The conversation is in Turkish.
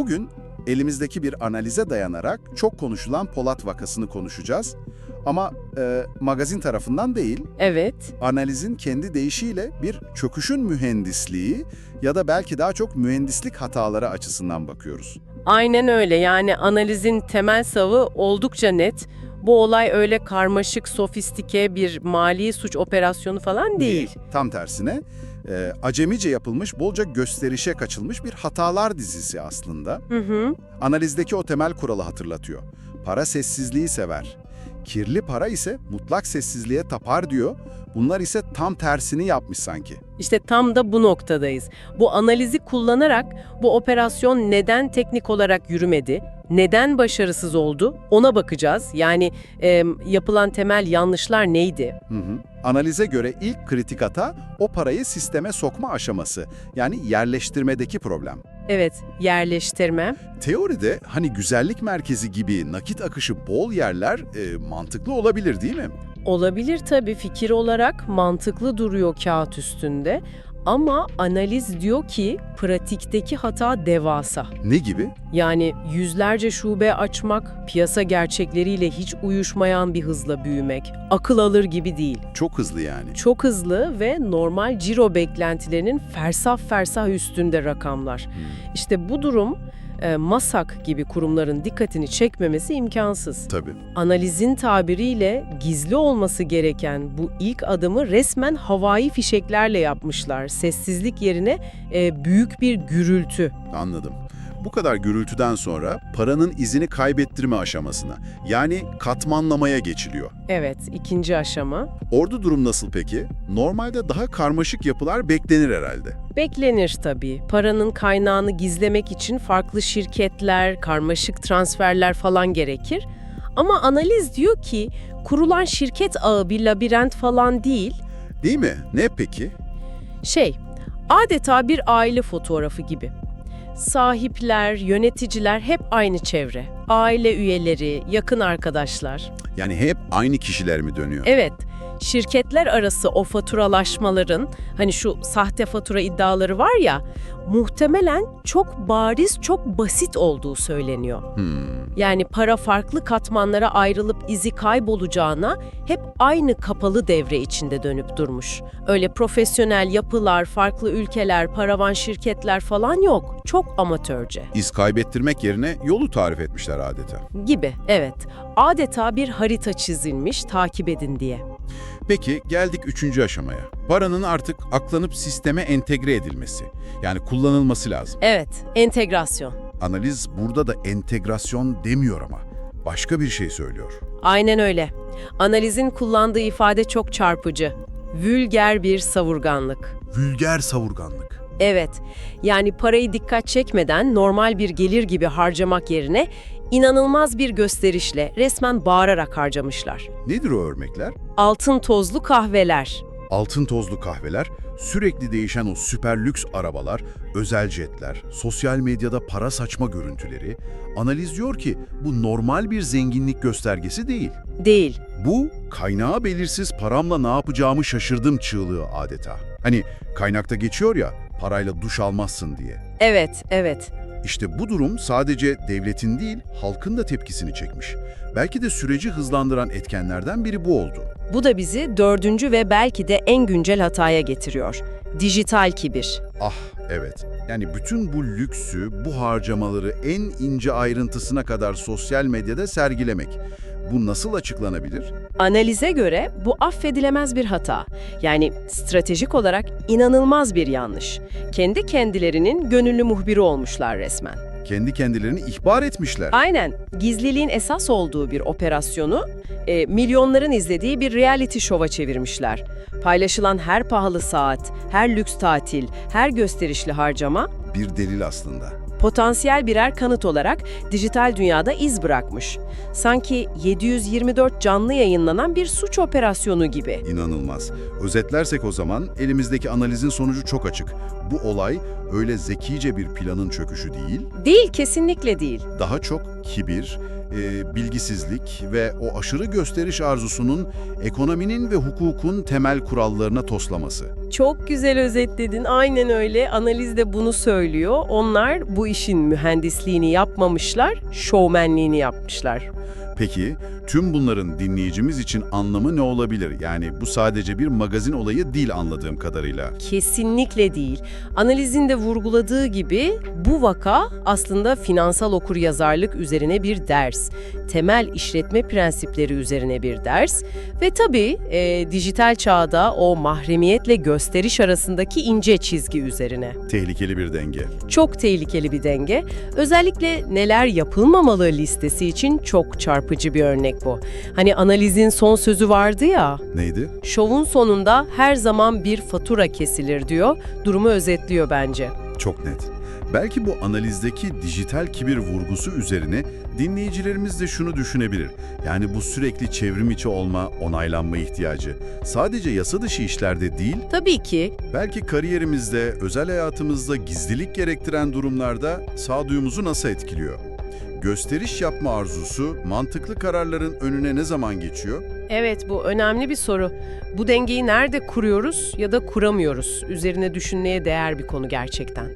Bugün elimizdeki bir analize dayanarak çok konuşulan Polat vakasını konuşacağız. Ama e, magazin tarafından değil, Evet, analizin kendi deyişiyle bir çöküşün mühendisliği ya da belki daha çok mühendislik hataları açısından bakıyoruz. aynen öyle. Yani analizin temel savı oldukça net. Bu olay öyle karmaşık, sofistike bir mali suç operasyonu falan değil. Tam tersine e, acemice yapılmış, bolca gösterişe kaçılmış bir hatalar dizisi aslında. Hı hı. Analizdeki o temel kuralı hatırlatıyor. Para sessizliği sever. Kirli para ise mutlak sessizliğe tapar diyor. Bunlar ise tam tersini yapmış sanki. İşte tam da bu noktadayız. Bu analizi kullanarak bu operasyon neden teknik olarak yürümedi, neden başarısız oldu ona bakacağız. Yani e, yapılan temel yanlışlar neydi? Hı hı. Analize göre ilk kritik hata o parayı sisteme sokma aşaması. Yani yerleştirmedeki problem. Evet, yerleştirme. Teoride hani güzellik merkezi gibi nakit akışı bol yerler e, mantıklı olabilir değil mi? Olabilir tabii fikir olarak mantıklı duruyor kağıt üstünde ama analiz diyor ki pratikteki hata devasa. Ne gibi? Yani yüzlerce şube açmak, piyasa gerçekleriyle hiç uyuşmayan bir hızla büyümek, akıl alır gibi değil. Çok hızlı yani. Çok hızlı ve normal ciro beklentilerinin fersah fersah üstünde rakamlar. İşte bu durum e, MASAK gibi kurumların dikkatini çekmemesi imkansız. Tabii. Analizin tabiriyle gizli olması gereken bu ilk adımı resmen havai fişeklerle yapmışlar. Sessizlik yerine e, büyük bir gürültü. Anladım. Bu kadar gürültüden sonra paranın izini kaybettirme aşamasına yani katmanlamaya geçiliyor. Evet, ikinci aşama. Orada durum nasıl peki? Normalde daha karmaşık yapılar beklenir herhalde. Beklenir tabii. Paranın kaynağını gizlemek için farklı şirketler, karmaşık transferler falan gerekir. Ama analiz diyor ki kurulan şirket ağı bir labirent falan değil. Değil mi? Ne peki? Şey, adeta bir aile fotoğrafı gibi. Sahipler, yöneticiler hep aynı çevre. Aile üyeleri, yakın arkadaşlar. Yani hep aynı kişiler mi dönüyor? Evet, şirketler arası o faturalaşmaların, hani şu sahte fatura iddiaları var ya, muhtemelen çok bariz, çok basit olduğu söyleniyor. Hmm. Yani para farklı katmanlara ayrılıp izi kaybolacağına hep aynı kapalı devre içinde dönüp durmuş. Öyle profesyonel yapılar, farklı ülkeler, paravan şirketler falan yok. Çok amatörce. İz kaybettirmek yerine yolu tarif etmişler adeta. Gibi, evet. Adeta bir harita çizilmiş, takip edin diye. Peki geldik üçüncü aşamaya. Paranın artık aklanıp sisteme entegre edilmesi. Yani kullanılması lazım. Evet, entegrasyon. Analiz burada da entegrasyon demiyor ama. Başka bir şey söylüyor. Aynen öyle. Analizin kullandığı ifade çok çarpıcı. Vülger bir savurganlık. Vulger savurganlık. Evet, yani parayı dikkat çekmeden normal bir gelir gibi harcamak yerine inanılmaz bir gösterişle resmen bağırarak harcamışlar. Nedir o örnekler? Altın tozlu kahveler. Altın tozlu kahveler, sürekli değişen o süper lüks arabalar, özel jetler, sosyal medyada para saçma görüntüleri. Analiz diyor ki bu normal bir zenginlik göstergesi değil. Değil. Bu kaynağı belirsiz paramla ne yapacağımı şaşırdım çığlığı adeta. Hani kaynakta geçiyor ya parayla duş almazsın diye. Evet, evet. İşte bu durum sadece devletin değil halkın da tepkisini çekmiş. Belki de süreci hızlandıran etkenlerden biri bu oldu. Bu da bizi dördüncü ve belki de en güncel hataya getiriyor. Dijital kibir. Ah evet. Yani bütün bu lüksü, bu harcamaları en ince ayrıntısına kadar sosyal medyada sergilemek. Bu nasıl açıklanabilir? Analize göre bu affedilemez bir hata. Yani stratejik olarak inanılmaz bir yanlış. Kendi kendilerinin gönüllü muhbiri olmuşlar resmen. Kendi kendilerini ihbar etmişler. Aynen. Gizliliğin esas olduğu bir operasyonu e, milyonların izlediği bir reality şova çevirmişler. Paylaşılan her pahalı saat, her lüks tatil, her gösterişli harcama Bir delil aslında. Potansiyel birer kanıt olarak dijital dünyada iz bırakmış. Sanki 724 canlı yayınlanan bir suç operasyonu gibi. İnanılmaz. Özetlersek o zaman elimizdeki analizin sonucu çok açık. Bu olay öyle zekice bir planın çöküşü değil, Değil, kesinlikle değil. daha çok kibir, e, bilgisizlik ve o aşırı gösteriş arzusunun ekonominin ve hukukun temel kurallarına toslaması. Çok güzel özetledin. Aynen öyle. Analiz de bunu söylüyor. Onlar bu işin mühendisliğini yapmamışlar, şovmenliğini yapmışlar. Peki tüm bunların dinleyicimiz için anlamı ne olabilir? Yani bu sadece bir magazin olayı değil anladığım kadarıyla. Kesinlikle değil. Analizin de vurguladığı gibi bu vaka aslında finansal okuryazarlık üzerine bir ders. Temel işletme prensipleri üzerine bir ders. Ve tabii e, dijital çağda o mahremiyetle gösteriş arasındaki ince çizgi üzerine. Tehlikeli bir denge. Çok tehlikeli bir denge. Özellikle neler yapılmamalı listesi için çok çarpıcı bir örnek bu. Hani analizin son sözü vardı ya, Neydi? şovun sonunda her zaman bir fatura kesilir diyor. Durumu özetliyor bence. Çok net. Belki bu analizdeki dijital kibir vurgusu üzerine dinleyicilerimiz de şunu düşünebilir. Yani bu sürekli çevrim içi olma, onaylanma ihtiyacı sadece yasa dışı işlerde değil, Tabii ki belki kariyerimizde, özel hayatımızda gizlilik gerektiren durumlarda sağduyumuzu nasıl etkiliyor? Gösteriş yapma arzusu mantıklı kararların önüne ne zaman geçiyor? evet bu önemli bir soru. Bu dengeyi nerede kuruyoruz ya da kuramıyoruz? Üzerine düşünmeye değer bir konu gerçekten.